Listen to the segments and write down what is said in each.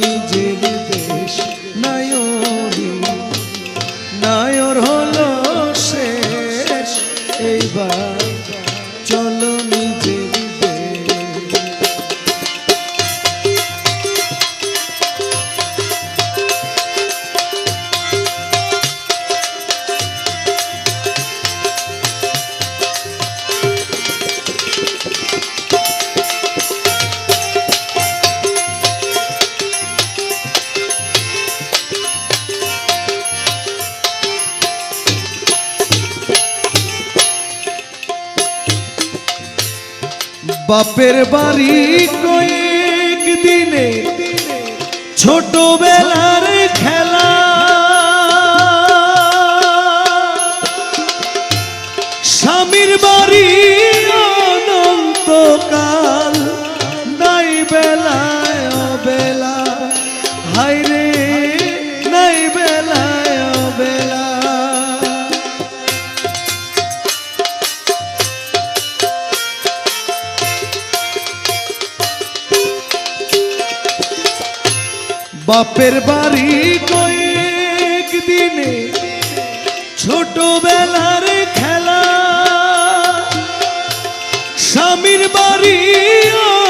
dele tem. বাপের বাড়ি কয়েক দিনে ছোটবেলার খেলা। স্বামীর বাড়ি অনন্তকাল নাই বেলায় অবেলা। হাইরে বাপের বাড়ি কয়েক দিনে ছোটবেলার খেলা। স্বামীর বাড়ি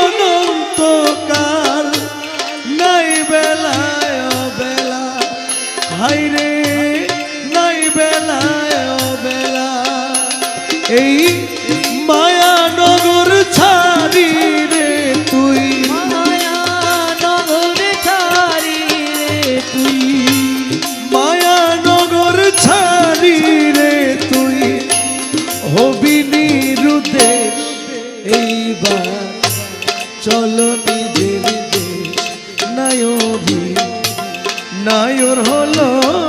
অনন্তকাল, নাই বেলায় বেলা হাইরে নাই বেলায় বেলা এই নায়র হলো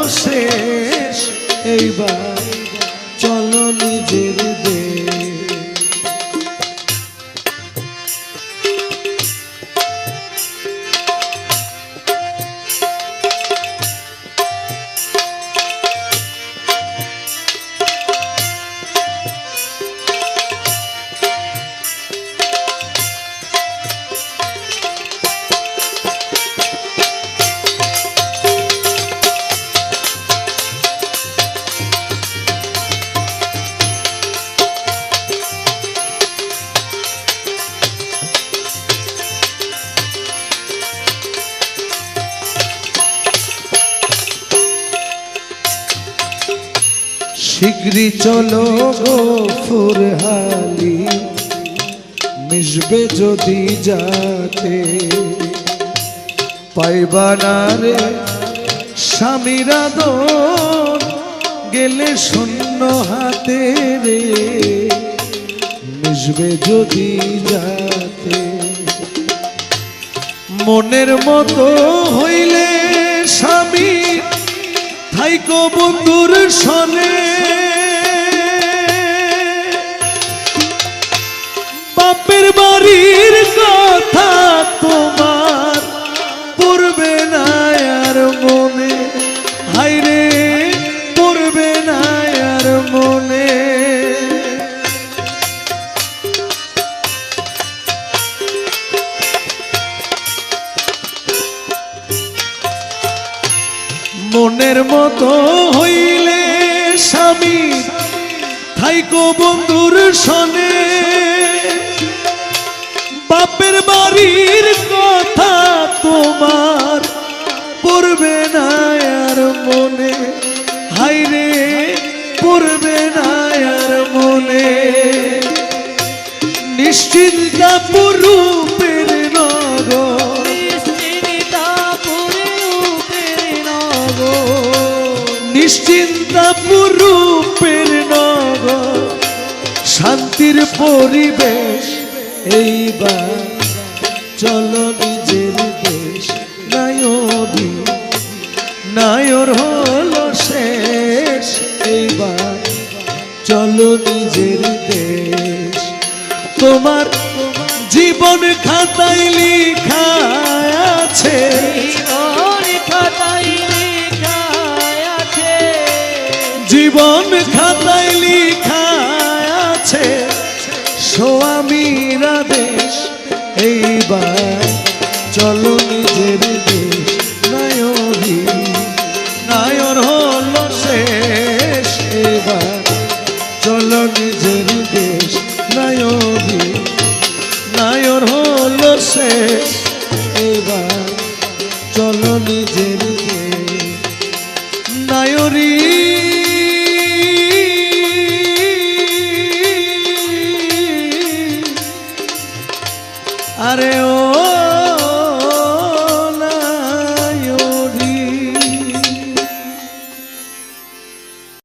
শেষ। এইবার চলো নিজের দেশ। শীঘ্রই চলো গো ফুরহালি, মিশবে যদি যাতে। পাইবা না রে স্বামীরা দোন গেলে শূন্য হাতে রে। মিশবে যদি যাতে। মনের মতো হইলে স্বামী থাইকো বন্ধুর সনে মনের মতো হইলে স্বামী। থাইকো বন্ধুর সনে। বাপের বাড়ির কথা তোমার শান্তির পরিবেশ এইবার চলো নিজের দেশ। নায়বি নায়র হলো শেষ এইবার চলো নিজের দেশ। তোমার জীবন খাতায় লিখা আছে। জীবন খাতায় লেখা সোয়ামীরা দেশ, এইবার চলো নিজের দেশ। নায়রি নায়র হলো শেষ। এইবার চলো নিজের দেশ। নায়রি নায়র হলো শেষ। এইবার চলো নিজের are